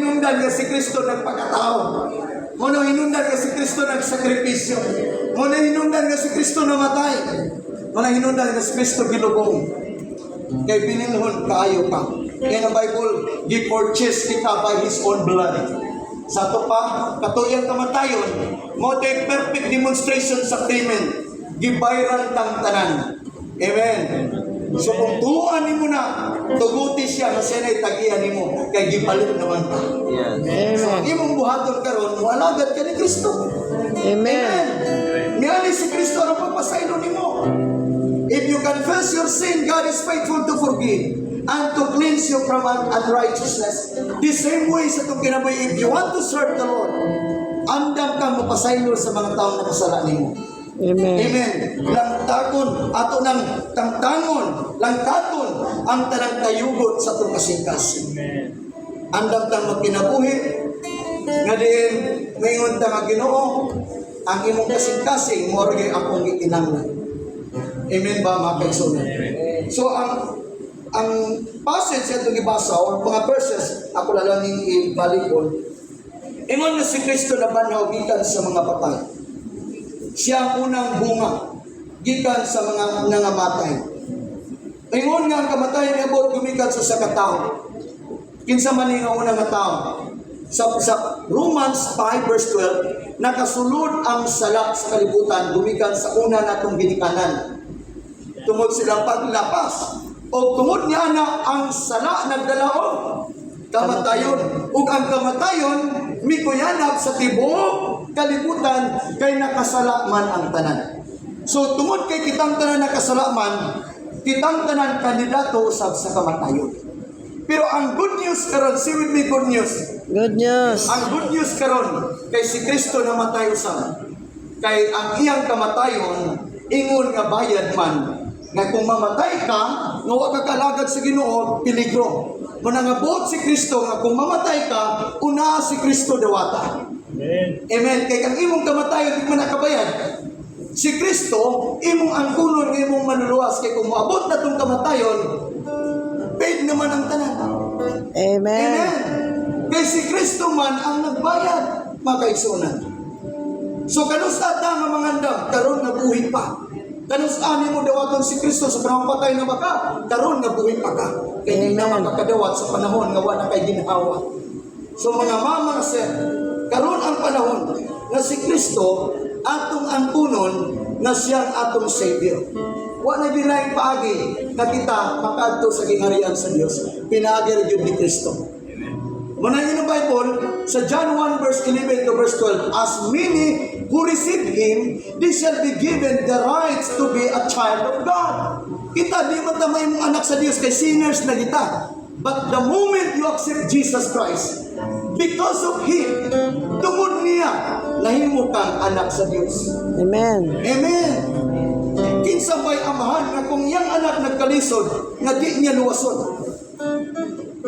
hinungdan nga si Kristo nagpakatao. Mo na hinungdan nga si Kristo nagsakripisyo. Mo na hinungdan nga si Kristo namatay. Mo na hinungdan nga si Kristo gilubong. Kay binilhon kaayo pa. Kaya ang Bible, gi-purchase kita by His own blood. Sa to pa, katuyang kamatayon, mo perfect demonstration sa payment. Gibayran tang tanan. Amen. So kung tuan nimo na, tuguti siya na siya na tagihan nimo kay gipalit naman ta. Yes. So Amen. imong buhaton karon, walagad ka ni Kristo. Amen. Niali si Kristo ang papasaylo nimo. If you confess your sin, God is faithful to forgive and to cleanse you from un- unrighteousness. The same way sa itong kinabuhi, if you want to serve the Lord, andam kang mapasaylo sa mga taong nakasala nimo. Amen. Amen. Langtakon, ato ng tangtangon, langkaton, ang tanang kayugot sa itong kasingkas. Andam tang magkinabuhi, nga diin, ta nga ginoo, ang imong kasing-kasing, mo rin akong gikinanglan. Amen ba mga kaigsunan? So ang ang passage sa itong ibasa or mga verses, ako lalaning ibalikon, ingon na si Kristo na banhaw gikan sa mga patay. Siya ang unang bunga gikan sa mga nangamatay. Ingon nga ang kamatayan ni Abot gumikan sa sakatao. Kinsa man nga unang nga tao. Sa, sa Romans 5 verse 12, nakasulod ang salak sa kalibutan gumikan sa una natong ginikanan. Tungod silang paglapas. O tungod niya na ang sala nagdalaon. Kamatayon. Ug ang kamatayon, mikuyanap sa tibuok kalibutan kay nakasala man ang tanan. So tungod kay kitang tanan nakasala man, kitang tanan kandidato usab sa kamatayon. Pero ang good news karon, see with me good news. Good news. Ang good news karon kay si Kristo namatay usab. Kay ang iyang kamatayon ingon nga bayad man nga kung mamatay ka nga wa ka kalagad sa Ginoo peligro. Mo nga buot si Kristo nga kung mamatay ka una si Kristo dawata. Amen. Kay ang imong kamatayon di man. Si Kristo imong ang kulon nga imong manuluwas kay kung moabot na tong kamatayon paid naman ang tanan. Amen. Amen. Kay si Kristo man ang nagbayad, mga kaigsunan. So kanusta ta nga mga andam, karon nga buhi pa. Kanusta ni mo dawaton si Kristo sa panahon patay na baka, karon nga buhi pa ka. Kay di na Amen. makakadawat sa panahon nga wala kay ginhawa. So mga mama sir, karon ang panahon nga si Kristo atong angkunon nga siyang atong Savior. Wa na ginay paagi nga kita makadto sa gingharian sa Dios. Pinaagi gyud ni Kristo. Manahin ng Bible, sa John 1 verse 11 to verse 12, As many who receive Him, they shall be given the rights to be a child of God. Kita, di man tamay mong anak sa Diyos, kay sinners na kita. But the moment you accept Jesus Christ, because of Him, tungod niya, nahimo kang anak sa Diyos. Amen. Amen. Kinsa ba'y amahan nga kung iyang anak nagkalisod, nga di niya luwason.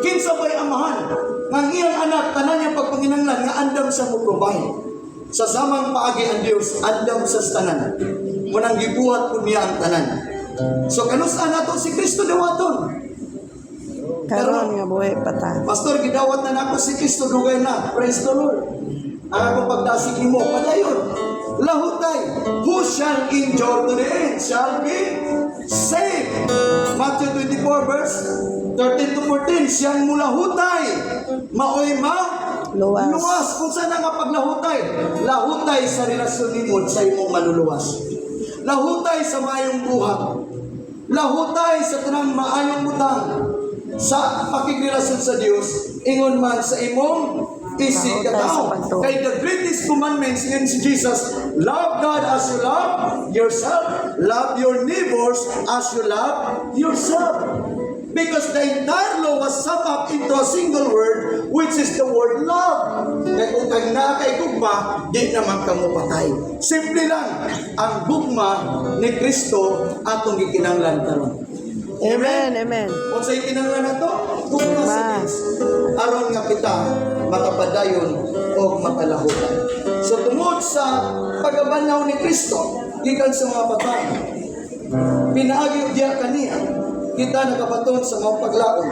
Kinsa ba'y amahan nga ang iyang anak tanan niya pagpanginanglan nga andam sa muprovide. Sa samang paagi ang Dios andam sa tanan. Munang gibuhat po niya ang tanan. So kanus-an nato si Kristo dawaton. Karon nga buhay pa ta. Pastor, gidawat na nako si Kristo dugay na. Praise the Lord. Ang akong pagdasig nimo, padayon. Lahutay. Who shall endure to the end shall be saved. Matthew 24 verse 13 to 14. Siyang mulahutay. Maoy ma Luwas. Luwas. Kung saan nga paglahutay? Lahutay sa relasyon nimo sa imong maluluwas. Lahutay sa mayong buhat. Lahutay sa tanang maayong butang sa pakigrelasyon sa Dios ingon man sa imong isig katao. Kay the greatest commandments in si Jesus, love God as you love yourself, love your neighbors as you love yourself. Because the entire law was summed up into a single word, which is the word love. Kaya kung kang nakay gugma, di naman ka mo patay. Simple lang, ang gugma ni Kristo atong gikinanglan karon. Amen. Amen. Kung sa ikinanglan na to, gugma sa. Diyos. Aron nga kita makapadayon o makalahutan. So tungod sa pagabanaw ni Kristo, gikan sa mga patay, pinaagi diya kaniya, kita nakabaton sa mga paglaon.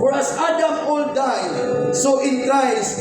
For as Adam all died, so in Christ